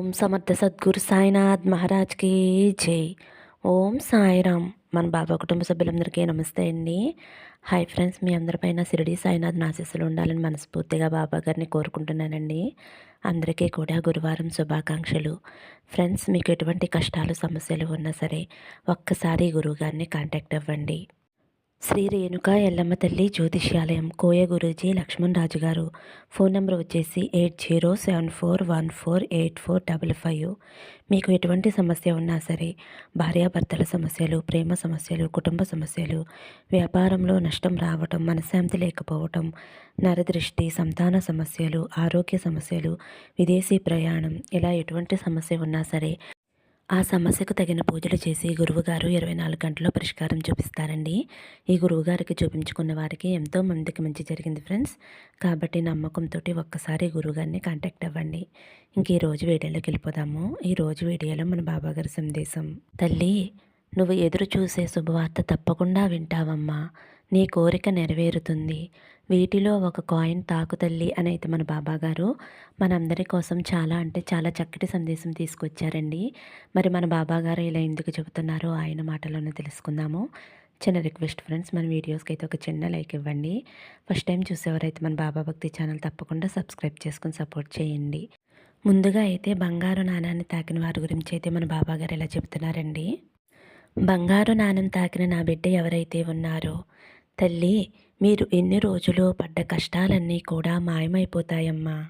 ఓం సమర్థ సద్గురు సాయినాథ్ మహారాజ్కి జై. ఓం సాయిరామ్. మన బాబా కుటుంబ సభ్యులందరికీ నమస్తే అండి. హాయ్ ఫ్రెండ్స్ మీ అందరిపైన సిరిడి సాయినాథ్ ఆశీస్సులు ఉండాలని మనస్ఫూర్తిగా బాబా గారిని కోరుకుంటున్నానండి. అందరికీ కూడా గురువారం శుభాకాంక్షలు. ఫ్రెండ్స్ మీకు ఎటువంటి కష్టాలు సమస్యలు ఉన్నా సరే ఒక్కసారి గురువుగారిని కాంటాక్ట్ అవ్వండి. శ్రీ రేణుక ఎల్లమ్మ తల్లి జ్యోతిష్యాలయం కోయ గురూజీ లక్ష్మణ్ రాజు గారు. ఫోన్ నెంబర్ వచ్చేసి eight zero seven four one four eight four double five. మీకు ఎటువంటి సమస్య ఉన్నా సరే భార్యాభర్తల సమస్యలు ప్రేమ సమస్యలు కుటుంబ సమస్యలు వ్యాపారంలో నష్టం రావటం మనశ్శాంతి లేకపోవటం నరదృష్టి సంతాన సమస్యలు ఆరోగ్య సమస్యలు విదేశీ ప్రయాణం ఇలా ఎటువంటి సమస్య ఉన్నా సరే ఆ సమస్యకు తగిన పూజలు చేసి గురువుగారు ఇరవై నాలుగు గంటల్లో పరిష్కారం చూపిస్తారండి. ఈ గురువుగారికి చూపించుకున్న వారికి ఎంతో మందికి మంచి జరిగింది ఫ్రెండ్స్. కాబట్టి నమ్మకంతో ఒక్కసారి గురువుగారిని కాంటాక్ట్ అవ్వండి. ఇంక ఈరోజు వీడియోలోకి వెళ్ళిపోదాము. ఈ రోజు వీడియోలో మన బాబాగారి సందేశం తల్లి నువ్వు ఎదురు చూసే శుభవార్త తప్పకుండా వింటావమ్మా. నీ కోరిక నెరవేరుతుంది. వీటిలో ఒక కాయిన్ తాకు తల్లి అని అయితే మన బాబా గారు మనందరి కోసం చాలా అంటే చాలా చక్కటి సందేశం తీసుకొచ్చారండి. మరి మన బాబా గారు ఇలా ఎందుకు చెబుతున్నారో ఆయన మాటలోనే తెలుసుకుందాము. చిన్న రిక్వెస్ట్ ఫ్రెండ్స్ మన వీడియోస్కి అయితే ఒక చిన్న లైక్ ఇవ్వండి. ఫస్ట్ టైం చూసేవారైతే మన బాబా భక్తి ఛానల్ తప్పకుండా సబ్స్క్రైబ్ చేసుకుని సపోర్ట్ చేయండి. ముందుగా అయితే బంగారు నాణాన్ని తాకిన వారి గురించి అయితే మన బాబా గారు ఇలా చెబుతున్నారండి? బంగారు నాణం తాకిన నా బిడ్డ ఎవరైతే ఉన్నారో తల్లి మీరు ఎన్ని రోజులు పడ్డ కష్టాలన్నీ కూడా మాయమైపోతాయమ్మా.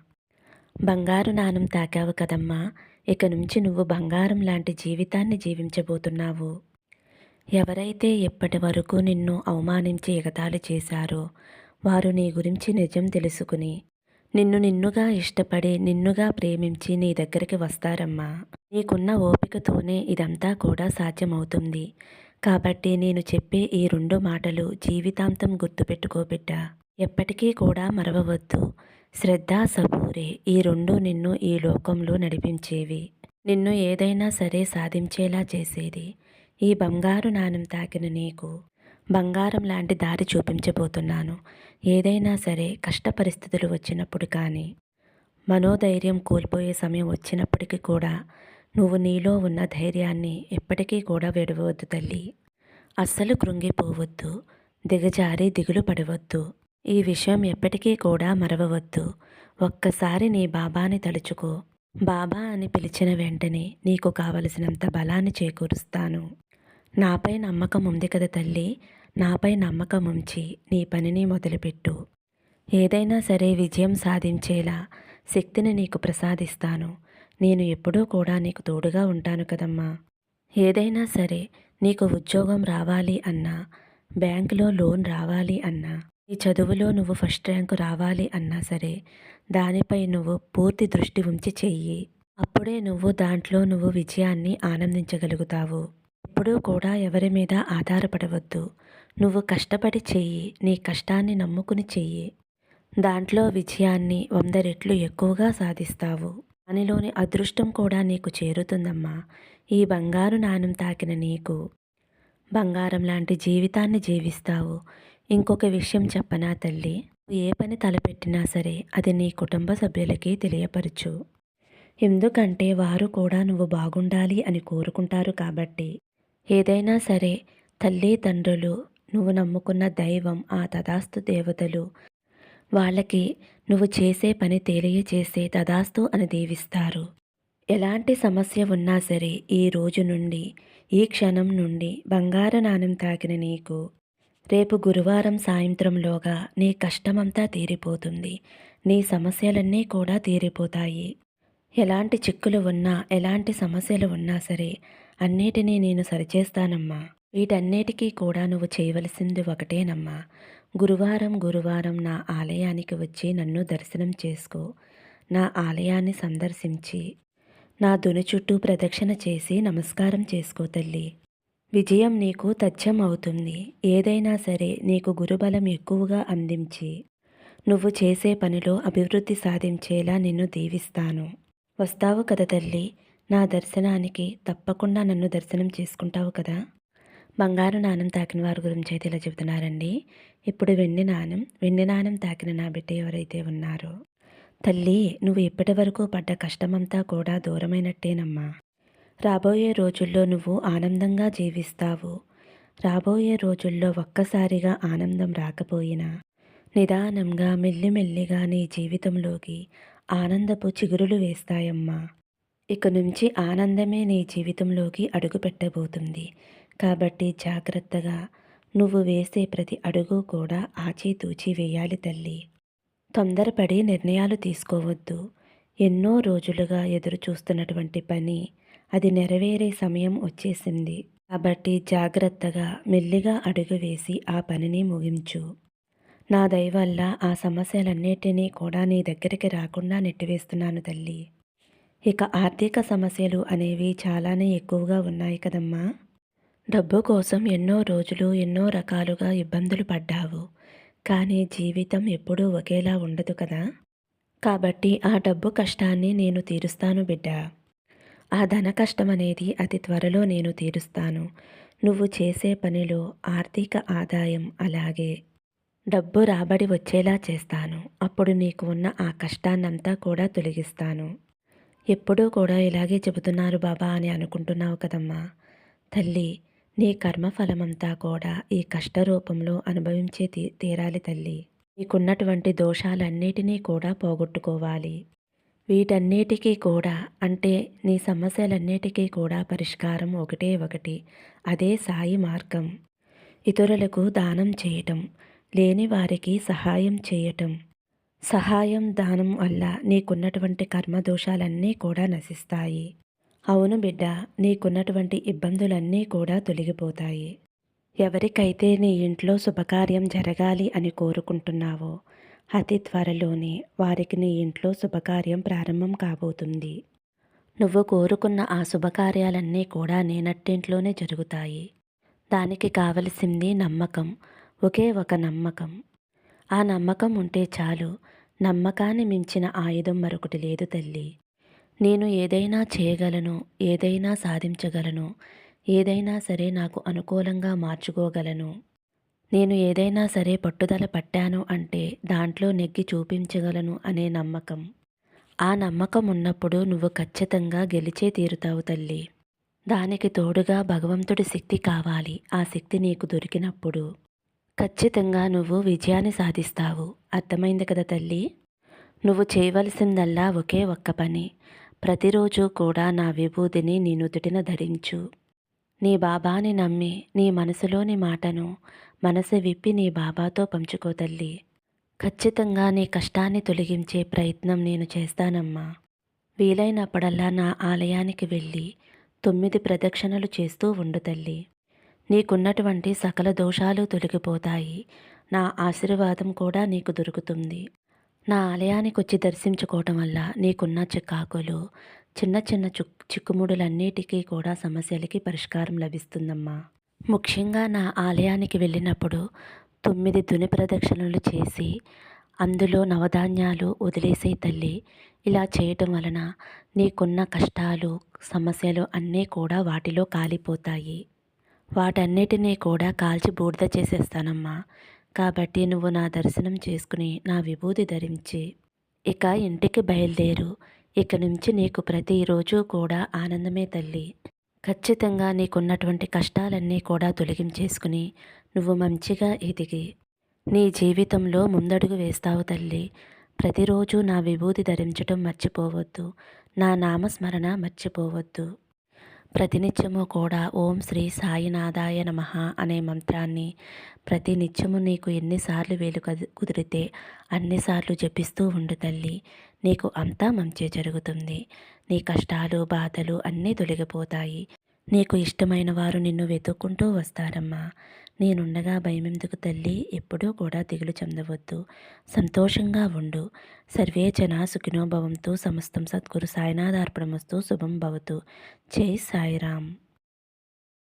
బంగారు నాణం తాకావు కదమ్మా. ఇక నుంచి నువ్వు బంగారం లాంటి జీవితాన్ని జీవించబోతున్నావు. ఎవరైతే ఇప్పటి వరకు నిన్ను అవమానించి ఎగతాళి చేశారో వారు నీ గురించి నిజం తెలుసుకుని నిన్ను నిన్నుగా ఇష్టపడి నిన్నుగా ప్రేమించి నీ దగ్గరికి వస్తారమ్మా. నీకున్న ఓపికతోనే ఇదంతా కూడా సాధ్యమవుతుంది. కాబట్టి నేను చెప్పే ఈ రెండు మాటలు జీవితాంతం గుర్తుపెట్టుకోబిడ్డ ఎప్పటికీ కూడా మరవవద్దు. శ్రద్ధ సబూరే ఈ రెండు నిన్ను ఈ లోకంలో నడిపించేవి. నిన్ను ఏదైనా సరే సాధించేలా చేసేది. ఈ బంగారు నాణం తాకిన నీకు బంగారం లాంటి దారి చూపించబోతున్నాను. ఏదైనా సరే కష్ట పరిస్థితులు వచ్చినప్పుడు కానీ మనోధైర్యం కోల్పోయే సమయం వచ్చినప్పటికీ కూడా నువ్వు నీలో ఉన్న ధైర్యాన్ని ఎప్పటికీ కూడా విడవద్దు తల్లి. అస్సలు కృంగిపోవద్దు దిగజారి దిగులు పడవద్దు. ఈ విషయం ఎప్పటికీ కూడా మరవవద్దు. ఒక్కసారి నీ బాబాని తలుచుకో. బాబా అని పిలిచిన వెంటనే నీకు కావలసినంత బలాన్ని చేకూరుస్తాను. నాపై నమ్మకం ఉంది కదా తల్లి. నాపై నమ్మకం ఉంచి నీ పనిని మొదలుపెట్టు. ఏదైనా సరే విజయం సాధించేలా శక్తిని నీకు ప్రసాదిస్తాను. నేను ఎప్పుడూ కూడా నీకు తోడుగా ఉంటాను కదమ్మా. ఏదైనా సరే నీకు ఉద్యోగం రావాలి అన్నా బ్యాంకులో లోన్ రావాలి అన్నా నీ చదువులో నువ్వు ఫస్ట్ ర్యాంకు రావాలి అన్నా సరే దానిపై నువ్వు పూర్తి దృష్టి ఉంచి చెయ్యి. అప్పుడే నువ్వు దాంట్లో నువ్వు విజయాన్ని ఆనందించగలుగుతావు. ఎప్పుడూ కూడా ఎవరి మీద ఆధారపడవద్దు. నువ్వు కష్టపడి చెయ్యి నీ కష్టాన్ని నమ్ముకుని చెయ్యి. దాంట్లో విజయాన్ని వంద రెట్లు ఎక్కువగా సాధిస్తావు. దానిలోని అదృష్టం కూడా నీకు చేరుతుందమ్మా. ఈ బంగారు నాణం తాకిన నీకు బంగారం లాంటి జీవితాన్ని జీవిస్తావు. ఇంకొక విషయం చెప్పనా తల్లి? ఏ పని తలపెట్టినా సరే అది నీ కుటుంబ సభ్యులకి తెలియపరచు. ఎందుకంటే వారు కూడా నువ్వు బాగుండాలి అని కోరుకుంటారు కాబట్టి. ఏదైనా సరే తల్లి తండ్రులు నువ్వు నమ్ముకున్న దైవం ఆ తదాస్తు దేవతలు వాళ్ళకి నువ్వు చేసే పని తెలియచేసే తదాస్తు అని దీవిస్తారు. ఎలాంటి సమస్య ఉన్నా సరే ఈ రోజు నుండి ఈ క్షణం నుండి బంగారు నాణం తాకిన నీకు రేపు గురువారం సాయంత్రంలోగా నీ కష్టమంతా తీరిపోతుంది. నీ సమస్యలన్నీ కూడా తీరిపోతాయి. ఎలాంటి చిక్కులు ఉన్నా ఎలాంటి సమస్యలు ఉన్నా సరే అన్నిటినీ నేను సరిచేస్తానమ్మా. వీటన్నిటికీ కూడా నువ్వు చేయవలసింది ఒకటేనమ్మా. గురువారం గురువారం నా ఆలయానికి వచ్చి నన్ను దర్శనం చేసుకో. నా ఆలయాన్ని సందర్శించి నా దుని చుట్టూ ప్రదక్షిణ చేసి నమస్కారం చేసుకో తల్లి. విజయం నీకు తథ్యం అవుతుంది. ఏదైనా సరే నీకు గురుబలం ఎక్కువగా అందించి నువ్వు చేసే పనిలో అభివృద్ధి సాధించేలా నిన్ను దీవిస్తాను. వస్తావు కదా తల్లి? నా దర్శనానికి తప్పకుండా నన్ను దర్శనం చేసుకుంటావు కదా? బంగారు నాణం తాకిన వారి గురించి అయితే ఇలా చెబుతున్నారండి. ఇప్పుడు వెండి నాణం వెండి నాణం తాకిన నా బిడ్డ ఎవరైతే ఉన్నారో తల్లి నువ్వు ఇప్పటి వరకు పడ్డ కష్టమంతా కూడా దూరమైనట్టేనమ్మా. రాబోయే రోజుల్లో నువ్వు ఆనందంగా జీవిస్తావు. రాబోయే రోజుల్లో ఒక్కసారిగా ఆనందం రాకపోయినా నిదానంగా మెల్లిమెల్లిగా నీ జీవితంలోకి ఆనందపు చిగురులు వేస్తాయమ్మా. ఇక నుంచి ఆనందమే నీ జీవితంలోకి అడుగు పెట్టబోతుంది కాబట్టి జాగ్రత్తగా నువ్వు వేసే ప్రతి అడుగు కూడా ఆచితూచి వేయాలి తల్లి. తొందరపడి నిర్ణయాలు తీసుకోవద్దు. ఎన్నో రోజులుగా ఎదురు చూస్తున్నటువంటి పని అది నెరవేరే సమయం వచ్చేసింది. కాబట్టి జాగ్రత్తగా మెల్లిగా అడుగు వేసి ఆ పనిని ముగించు. నా దయ వల్ల ఆ సమస్యలన్నిటినీ కూడా నీ దగ్గరికి రాకుండా నెట్టివేస్తున్నాను తల్లి. ఇక ఆర్థిక సమస్యలు అనేవి చాలానే ఎక్కువగా ఉన్నాయి కదమ్మా. డబ్బు కోసం ఎన్నో రోజులు ఎన్నో రకాలుగా ఇబ్బందులు పడ్డావు. కానీ జీవితం ఎప్పుడూ ఒకేలా ఉండదు కదా? కాబట్టి ఆ డబ్బు కష్టాన్ని నేను తీరుస్తాను బిడ్డ. ఆ ధన కష్టం అనేది అతి త్వరలో నేను తీరుస్తాను. నువ్వు చేసే పనిలో ఆర్థిక ఆదాయం అలాగే డబ్బు రాబడి వచ్చేలా చేస్తాను. అప్పుడు నీకు ఉన్న ఆ కష్టాన్నంతా కూడా తొలగిస్తాను. ఎప్పుడూ కూడా ఇలాగే చెబుతున్నారు బాబా అని అనుకుంటున్నావు కదమ్మా. తల్లి నీ కర్మఫలమంతా కూడా ఈ కష్ట రూపంలో అనుభవించే తీ తీరాలి తల్లి. నీకున్నటువంటి దోషాలన్నిటినీ కూడా పోగొట్టుకోవాలి. వీటన్నిటికీ కూడా అంటే నీ సమస్యలన్నిటికీ కూడా పరిష్కారం ఒకటే ఒకటి అదే సాయి మార్గం. ఇతరులకు దానం చేయటం లేని వారికి సహాయం చేయటం. సహాయం దానం వల్ల నీకున్నటువంటి కర్మదోషాలన్నీ కూడా నశిస్తాయి. అవును బిడ్డ నీకున్నటువంటి ఇబ్బందులన్నీ కూడా తొలగిపోతాయి. ఎవరికైతే నీ ఇంట్లో శుభకార్యం జరగాలి అని కోరుకుంటున్నావో అతి త్వరలోనే వారికి నీ ఇంట్లో శుభకార్యం ప్రారంభం కాబోతుంది. నువ్వు కోరుకున్న ఆ శుభకార్యాలన్నీ కూడా నేనట్టింట్లోనే జరుగుతాయి. దానికి కావలసింది నమ్మకం ఒకే ఒక నమ్మకం. ఆ నమ్మకం ఉంటే చాలు నమ్మకాన్ని మించిన ఆయుధం మరొకటి లేదు తల్లి. నేను ఏదైనా చేయగలను ఏదైనా సాధించగలను ఏదైనా సరే నాకు అనుకూలంగా మార్చుకోగలను. నేను ఏదైనా సరే పట్టుదల పట్టాను అంటే దాంట్లో నెగ్గి చూపించగలను అనే నమ్మకం. ఆ నమ్మకం ఉన్నప్పుడు నువ్వు ఖచ్చితంగా గెలిచే తీరుతావు తల్లి. దానికి తోడుగా భగవంతుడి శక్తి కావాలి ఆ శక్తి నీకు దొరికినప్పుడు. ఖచ్చితంగా నువ్వు విజయాన్ని సాధిస్తావు. అర్థమైంది కదా తల్లి? నువ్వు చేయవలసిందల్లా ఒకే ఒక్క పని ప్రతిరోజు కూడా నా విభూతిని నీ నుదుటిన ధరించు. నీ బాబాని నమ్మి నీ మనసులోని మాటను మనసు విప్పి నీ బాబాతో పంచుకో తల్లి. ఖచ్చితంగా నీ కష్టాన్ని తొలగించే ప్రయత్నం నేను చేస్తానమ్మా. వీలైనప్పుడల్లా నా ఆలయానికి వెళ్ళి తొమ్మిది ప్రదక్షిణలు చేస్తూ ఉండు తల్లి. నీకున్నటువంటి సకల దోషాలు తొలగిపోతాయి. నా ఆశీర్వాదం కూడా నీకు దొరుకుతుంది. నా ఆలయానికి వచ్చి దర్శించుకోవటం వల్ల నీకున్న చికాకులు చిన్న చిన్న చుక్ చిక్కుముడులన్నిటికీ కూడా సమస్యలకి పరిష్కారం లభిస్తుందమ్మా. ముఖ్యంగా నా ఆలయానికి వెళ్ళినప్పుడు తొమ్మిది దుని ప్రదక్షిణలు చేసి అందులో నవధాన్యాలు వదిలేసే తల్లి ఇలా చేయటం వలన నీకున్న కష్టాలు సమస్యలు అన్నీ కూడా వాటిలో కాలిపోతాయి. వాటన్నిటినీ కూడా కాల్చి బూడిద చేసేస్తానమ్మా. కాబట్టి నువ్వు నా దర్శనం చేసుకుని నా విభూతి ధరించి ఇక ఇంటికి బయలుదేరు. ఇక నుంచి నీకు ప్రతిరోజు కూడా ఆనందమే తల్లి. ఖచ్చితంగా నీకున్నటువంటి కష్టాలన్నీ కూడా తొలగించేసుకుని నువ్వు మంచిగా ఎదిగి నీ జీవితంలో ముందడుగు వేస్తావు తల్లి. ప్రతిరోజు నా విభూతి ధరించటం మర్చిపోవద్దు. నా నామస్మరణ మర్చిపోవద్దు. ప్రతినిత్యము కూడా ఓం శ్రీ సాయినాథాయ నమ అనే మంత్రాన్ని ప్రతి నిత్యము నీకు ఎన్నిసార్లు వేలు కుదిరితే అన్నిసార్లు జపిస్తూ ఉండు తల్లి. నీకు అంతా మంచి జరుగుతుంది. నీ కష్టాలు బాధలు అన్నీ తొలగిపోతాయి. నీకు ఇష్టమైన వారు నిన్ను వెతుక్కుంటూ వస్తారమ్మా. నేనుండగా భయమెందుకు తల్లి? ఎప్పుడూ కూడా దిగులు చెందవద్దు. సంతోషంగా ఉండు. సర్వే జనా సుఖినోభవంతో సమస్తం సద్గురు సాయినాథార్పణమస్తు శుభం భవతు. జై సాయిరామ్.